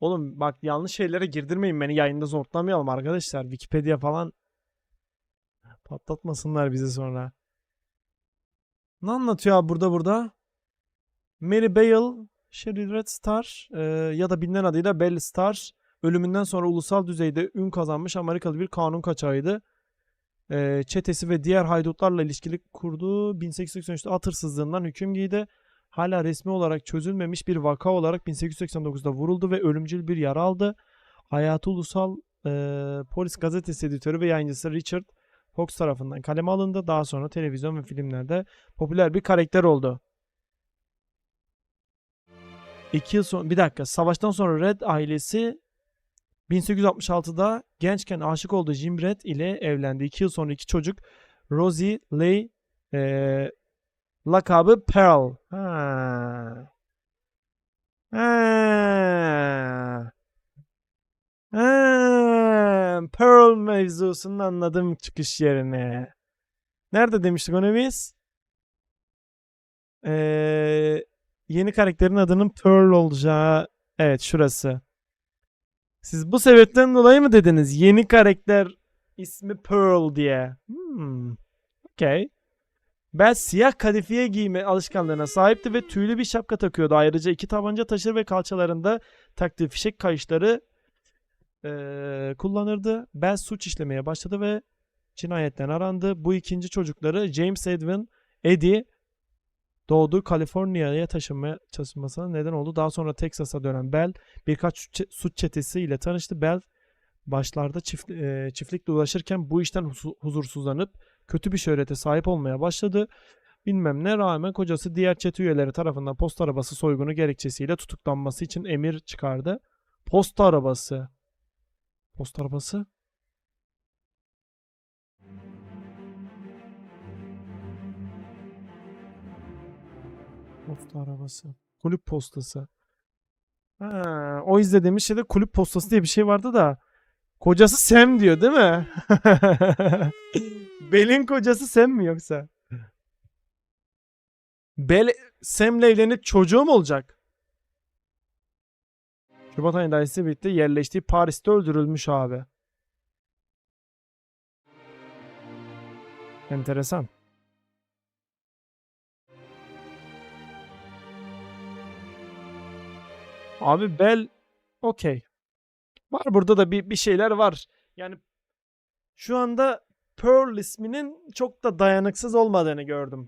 Oğlum bak yanlış şeylere girdirmeyin beni yayında zorlamayalım arkadaşlar. Wikipedia falan patlatmasınlar bizi sonra. Ne anlatıyor abi burada burada? Mary Bale, Sherry Red Star e, ya da bilinen adıyla Belle Star ölümünden sonra ulusal düzeyde ün kazanmış Amerikalı bir kanun kaçağıydı. E, çetesi ve diğer haydutlarla ilişkili kurduğu 1883'te at hırsızlığından hüküm giydi. Hala resmi olarak çözülmemiş bir vaka olarak 1889'da vuruldu ve ölümcül bir yara aldı. Hayatı Ulusal e, Polis Gazetesi editörü ve yayıncısı Richard Fox tarafından kaleme alındı. Daha sonra televizyon ve filmlerde popüler bir karakter oldu. İki yıl sonra bir dakika savaştan sonra Red ailesi 1866'da gençken aşık olduğu Jim Red ile evlendi. İki yıl sonra iki çocuk Rosie Leigh eee, lakabı Pearl. Ha. Ha. Ha. Pearl mevzusunun anladım çıkış yerini. Nerede demiştik onu biz? Eee, yeni karakterin adının Pearl olacağı. Evet şurası. Siz bu sebepten dolayı mı dediniz? Yeni karakter ismi Pearl diye. Hmm. Okay. Bell siyah kadifiye giyme alışkanlığına sahipti ve tüylü bir şapka takıyordu. Ayrıca iki tabanca taşır ve kalçalarında taktığı fişek kayışları eee, kullanırdı. Bell suç işlemeye başladı ve cinayetten arandı. Bu ikinci çocukları James Edwin, Eddie doğduğu Kaliforniya'ya taşınmaya taşınmasına neden oldu. Daha sonra Texas'a dönen Bell birkaç suç- suç çetesi ile tanıştı. Bell başlarda çift, eee, çiftlikle ulaşırken bu işten huzu- huzursuzlanıp kötü bir şöhrete sahip olmaya başladı. Bilmem ne rağmen kocası diğer çete üyeleri tarafından posta arabası soygunu gerekçesiyle tutuklanması için emir çıkardı. Posta arabası. Posta arabası? Posta arabası. Kulüp postası. Ha, o izlediğimiz şeyde kulüp postası diye bir şey vardı da kocası Sam diyor değil mi? Bel'in kocası Sam mi yoksa? Bel Sam'le evlenip çocuğu mu olacak? Şubat ayında ailesiyle birlikte yerleştiği Paris'te öldürülmüş abi. Enteresan. Abi Bel okey. Var burada da bir, bir şeyler var. Yani şu anda Pearl isminin çok da dayanıksız olmadığını gördüm.